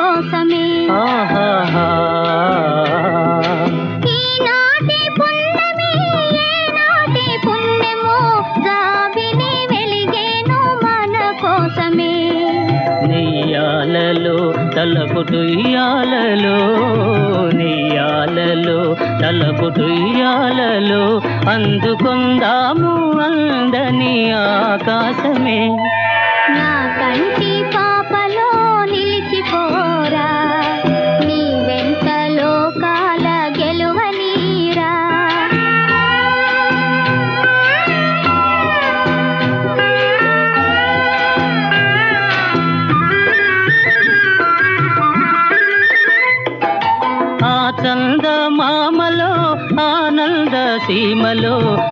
కోసమే ఈనాటి పుణ్యమే ఏనాటి పుణ్యమో జాబిలి వెలిగేను మన అందుకుందాము అందని ఆకాశమే. నా కంట చందమామలో ఆనంద సీమలో.